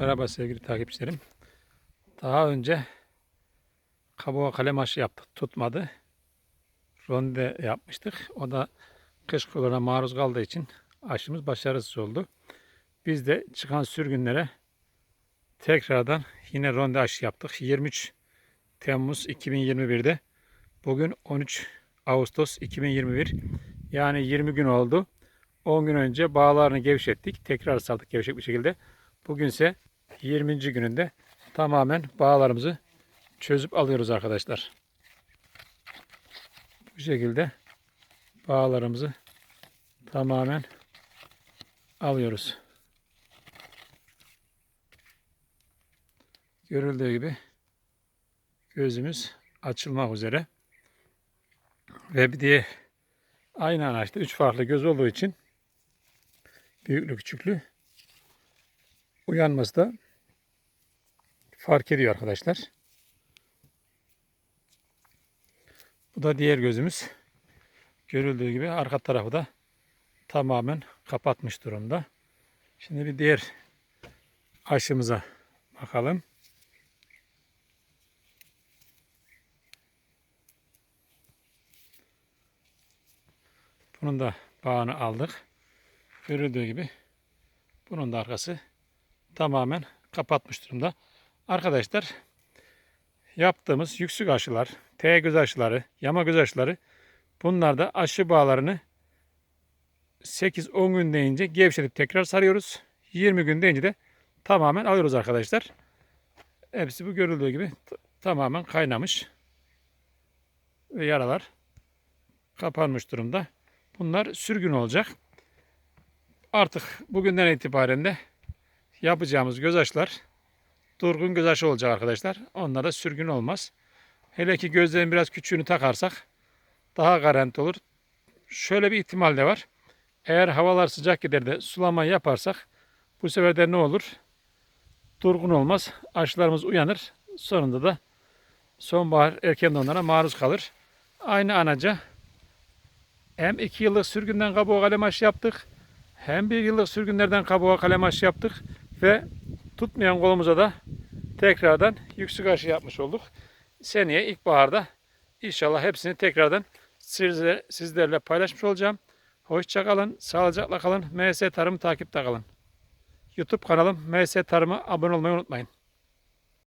Merhaba sevgili takipçilerim. Daha önce kabuğa kalem aşı yaptık. Tutmadı. Ronde yapmıştık. O da kış kuluna maruz kaldığı için aşımız başarısız oldu. Biz de çıkan sürgünlere tekrardan yine ronde aşı yaptık. 23 Temmuz 2021'de bugün 13 Ağustos 2021 yani 20 gün oldu. 10 gün önce bağlarını gevşettik. Tekrar saldık gevşek bir şekilde. Bugünse 20. gününde tamamen bağlarımızı çözüp alıyoruz arkadaşlar. Bu şekilde bağlarımızı tamamen alıyoruz. Görüldüğü gibi gözümüz açılmak üzere. Ve bir diye aynı anaçta üç farklı göz olduğu için büyüklü küçüklü uyanması da fark ediyor arkadaşlar. Bu da diğer gözümüz. Görüldüğü gibi arka tarafı da tamamen kapatmış durumda. Şimdi bir diğer aşımıza bakalım. Bunun da bağını aldık. Görüldüğü gibi bunun da arkası tamamen kapatmış durumda. Arkadaşlar yaptığımız yüksük aşılar, T göz aşıları, yama göz aşıları bunlar da aşı bağlarını 8-10 gün deyince gevşetip tekrar sarıyoruz. 20 gün deyince de tamamen alıyoruz arkadaşlar. Hepsi bu görüldüğü gibi tamamen kaynamış. Ve yaralar kapanmış durumda. Bunlar sürgün olacak. Artık bugünden itibaren de yapacağımız göz aşılar durgun göz aşı olacak arkadaşlar. Onlar da sürgün olmaz. Hele ki gözlerin biraz küçüğünü takarsak daha garanti olur. Şöyle bir ihtimal de var. Eğer havalar sıcak gider de sulama yaparsak bu sefer de ne olur? Durgun olmaz. Aşılarımız uyanır. Sonunda da sonbahar erken donlara maruz kalır. Aynı anaca hem 2 yıllık sürgünden kabuğa kalem aşı yaptık. Hem 1 yıllık sürgünlerden kabuğa kalem aşı yaptık. Ve tutmayan kolumuza da tekrardan yüksek aşı yapmış olduk. Seneye ilkbaharda inşallah hepsini tekrardan sizlerle, sizlerle paylaşmış olacağım. Hoşça kalın, sağlıcakla kalın. MS Tarım takipte kalın. YouTube kanalım MS Tarım'a abone olmayı unutmayın.